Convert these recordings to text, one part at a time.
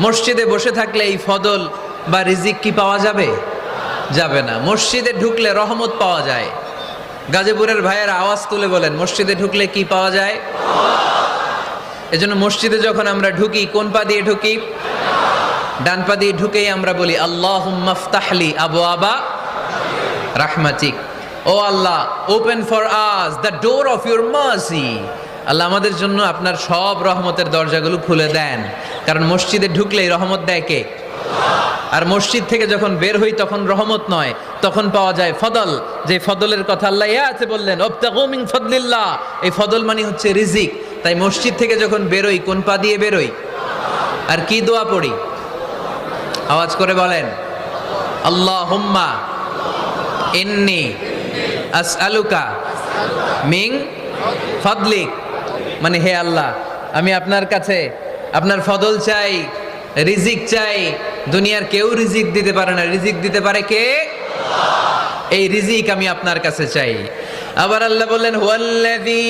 মসজিদে বসে থাকলে এই ফদল বা রিজিক কি পাওয়া যাবে? যাবে না। মসজিদে ঢুকলে রহমত পাওয়া যায়। গাজীপুরের ভাইয়ের আওয়াজ তুলে বলেন, মসজিদে ঢুকলে কি পাওয়া যায়? এজন্য মসজিদে যখন আমরা ঢুকি, কোন পা দিয়ে ঢুকি? ডান পা দিয়ে ঢুকেই আমরা বলি আল্লাহ মাফতাহলি আবু আবা রাহমাতিক। ও আল্লাহ open for us the door of your mercy আল্লাহ আমাদের জন্য আপনার সব রহমতের দরজাগুলো খুলে দেন। কারণ মসজিদে ঢুকলেই রহমত দেয় কে? আর মসজিদ থেকে যখন বের হই তখন রহমত নয়, তখন পাওয়া যায় ফদল। যে ফদলের কথা আল্লাহ ইয়া আছে বললেন অবতাগু মিন ফদলিল্লাহ। এই ফদল মানে হচ্ছে রিজিক। তাই মসজিদ থেকে যখন বেরোই কোন পা দিয়ে বেরোই আর কি দোয়া পড়ি? আওয়াজ করে বলেন আল্লাহ হুম্মা ইন্নি আসআলুকা মিং ফদলিক। মানে হে আল্লাহ আমি আপনার কাছে আপনার ফদল চাই রিজিক চাই দুনিয়ার কেউ রিজিক দিতে পারে না রিজিক দিতে পারে কে এই রিজিক আমি আপনার কাছে চাই আবার আল্লাহ বললেন হুয়াল্লাযী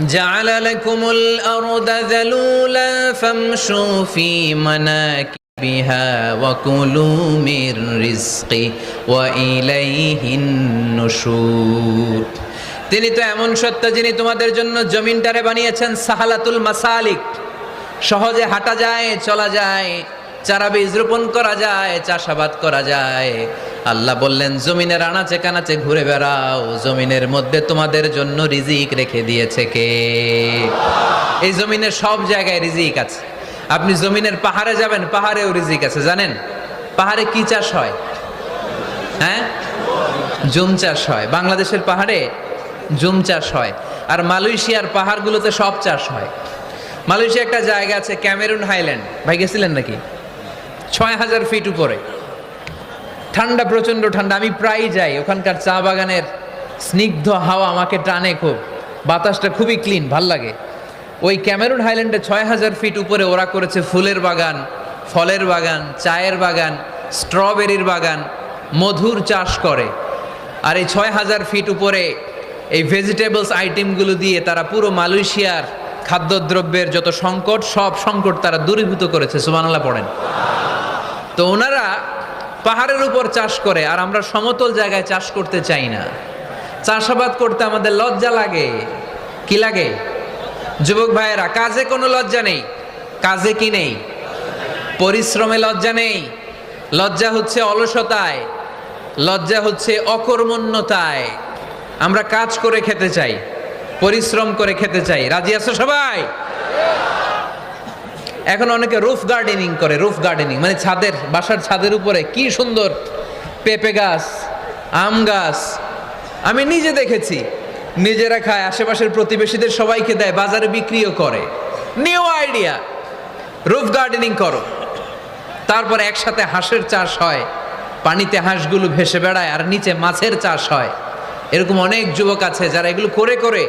جعل لكم الأرض ذلولا فامشوا في مناكبها وكلوا من رزقه وإليه النشور তিনি তো এমন সত্য যিনি তোমাদের জন্য জমিনটারে বানিয়েছেন সাহালাতুল মাসালিক। সহজে হাঁটা যায়, চলা যায় চারা বীজ রোপণ করা যায়, চাষাবাদ করা যায়। আল্লাহ বললেন, জমিনের আনাচে কানাচে ঘুরে বেড়াও, জমিনের মধ্যে তোমাদের জন্য রিজিক রেখে দিয়েছে কে? এই জমিনের সব জায়গায় রিজিক আছে। আপনি জমিনের পাহাড়ে যাবেন, পাহাড়েও রিজিক আছে, জানেন? পাহাড়ে কি চাষ হয়? হ্যাঁ? জুম চাষ হয়। বাংলাদেশের পাহাড়ে জুম চাষ হয়। আর মালয়েশিয়ার পাহাড়গুলোতে সব চাষ হয়। মালয়েশিয়া একটা জায়গা আছে, ক্যামেরুন হাইল্যান্ড। ভাই গেছিলেন নাকি? ছয় হাজার ফিট উপরে। ঠান্ডা, প্রচণ্ড ঠান্ডা। আমি প্রায় যাই। ওখানকার চা বাগানের স্নিগ্ধ হাওয়া আমাকে টানে খুব। বাতাসটা খুবই ক্লিন, ভালো লাগে। ওই ক্যামেরুন হাইল্যান্ডে ছয় হাজার ফিট উপরে ওরা করেছে ফুলের বাগান, ফলের বাগান, চায়ের বাগান, স্ট্রবেরির বাগান, মধুর চাষ করে। আর এই ছয় হাজার ফিট উপরে এই ভেজিটেবলস আইটেমগুলো দিয়ে তারা পুরো মালয়েশিয়ার খাদ্যদ্রব্যের যত সংকট, সব সংকট তারা দূরীভূত করেছে। সুবানাল্লাহ পড়েন। তো ওনারা পাহাড়ের উপর চাষ করে, আর আমরা সমতল জায়গায় চাষ করতে চাই না। চাষাবাদ করতে আমাদের লজ্জা লাগে। কি লাগে? যুবক ভাইয়েরা, কাজে কোনো লজ্জা নেই। কাজে কি নেই? পরিশ্রমে লজ্জা নেই। লজ্জা হচ্ছে অলসতায়। লজ্জা হচ্ছে অকর্মণ্যতায়। আমরা কাজ করে খেতে চাই, পরিশ্রম করে খেতে চাই। রাজি আছো সবাই? এখন অনেকে রুফ গার্ডেনিং করে রুফ গার্ডেনিং মানে ছাদের, বাসার ছাদের উপরে। কি সুন্দর পেঁপে গাছ, আম গাছ। আমি নিজে দেখেছি, নিজেরা খায়, আশেপাশের প্রতিবেশীদের সবাইকে দেয়, বাজারে বিক্রিও করে। নিউ আইডিয়া রুফ গার্ডেনিং করো। তারপর একসাথে হাঁসের চাষ হয়, পানিতে হাঁসগুলো ভেসে বেড়ায় আর নিচে মাছের চাষ হয়। এরকম অনেক যুবক আছে যারা এগুলো করে করে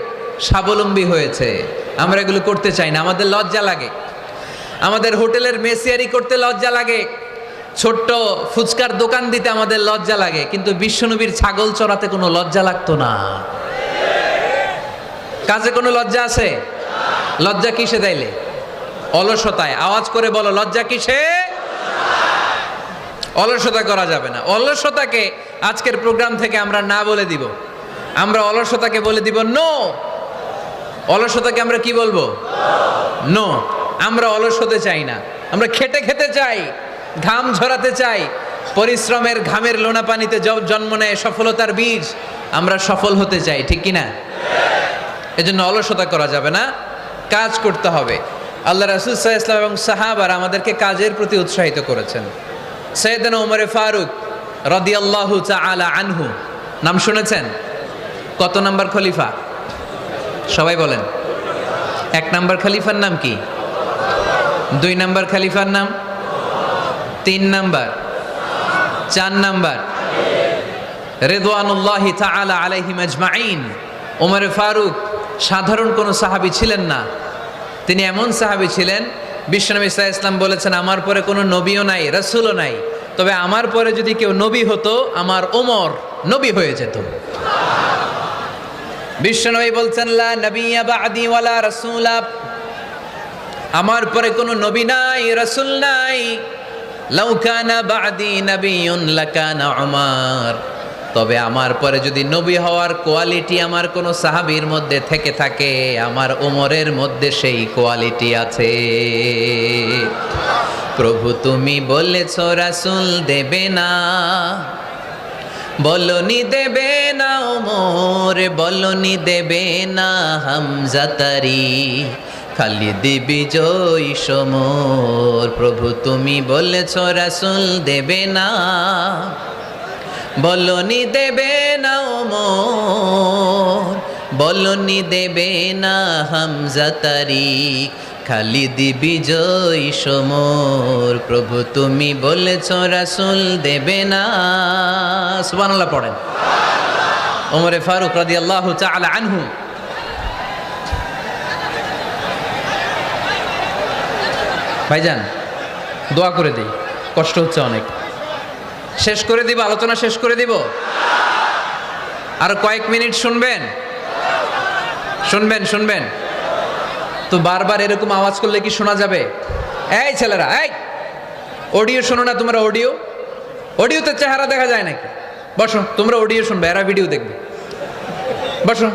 স্বাবলম্বী হয়েছে। আমরা এগুলো করতে চাই না, আমাদের লজ্জা লাগে। আমাদের হোটেলের মেসিয়ারি করতে লজ্জা লাগে। ছোট্ট ফুচকার দোকান দিতে আমাদের লজ্জা লাগে, কিন্তু বিশ্বনবীর ছাগল চড়াতে কোনো লজ্জা লাগতো না। কাজে কোনো লজ্জা আছে? লজ্জা কিসে দেয়লে অলসতায়। আওয়াজ করে বলো, লজ্জা কিসে? অলসতা করা যাবে না। অলসতাকে আজকের প্রোগ্রাম থেকে আমরা না বলে দিব। আমরা অলসতাকে বলে দিব নো। অলসতাকে আমরা কি বলব? নো। আমরা অলস হতে চাই না। আমরা খেটে খেতে চাই, ঘাম ঝরাতে চাই, পরিশ্রমের ঘামের লোনা পানিতে জন্ম নেয় সফলতার বীজ, আমরা সফল হতে চাই, ঠিক কি না এজন্য অলসতা করা যাবে না, কাজ করতে হবে। আল্লাহ রাসুল ইসলাম এবং সাহাবার আমাদেরকে কাজের প্রতি উৎসাহিত করেছেন। সৈয়দান ওমরে ফারুক রদিয়াল্লাহু আলা আনহু, নাম শুনেছেন? কত নাম্বার খলিফা? সবাই বলেন। এক নাম্বার খলিফার নাম কি? দুই নাম্বার খলিফার নাম? তিন নাম্বার। চার নাম্বার। রেদওয়ানুল্লাহি তাআলা আলাইহিম আজমাইন ওমর ফারুক সাধারণ কোনো সাহাবী ছিলেন না। তিনি এমন সাহাবী ছিলেন, বিশ্বনবী ইসলাম ইসলাম বলেছেন, আমার পরে কোনো নবীও নাই, রাসূলও নাই। তবে আমার পরে যদি কেউ নবী হতো, আমার ওমর নবী হয়ে যেত। বিশ্বনবী বলছেন, লা নবিয়্যা বা'দি ওয়ালা রাসূলা। আমার পরে কোনো নবী নাই, রসুল নাই। লাউকানা বাদি নবিউন লাকানা উমার। তবে আমার পরে যদি নবী হওয়ার কোয়ালিটি আমার কোনো সাহাবীর মধ্যে থেকে থাকে, আমার উমরের মধ্যে সেই কোয়ালিটি আছে। প্রভু তুমি বলেছ রাসুল দেবে না। বলনি দেবে না ওমর, বলনি দেবে না হামজাতারি খালি দিবি জয় সমর, প্রভু তুমি বলেছ রাসুল দেবে না। বলনি দেবে না ওমর, বলনি দেবে না খালি দিবি জয় সমর। প্রভু, তুমি বলেছ রাসুল দেবে না। সুবহানাল্লাহ পড়েন। ওমরে ফারুক রাদিয়াল্লাহু তাআলা আনহু। ভাইজান, দোয়া করে দিই, কষ্ট হচ্ছে অনেক। শেষ করে দিব, আলোচনা শেষ করে দিব। আর কয়েক মিনিট শুনবেন? শুনবেন শুনবেন। তো বারবার এরকম আওয়াজ করলে কি শোনা যাবে? এই ছেলেরা, এই! অডিও শোনো না তোমরা অডিও। অডিওতে চেহারা দেখা যায় নাকি? বসো, তোমরা অডিও শুনবে, এরা ভিডিও দেখবে। বসো।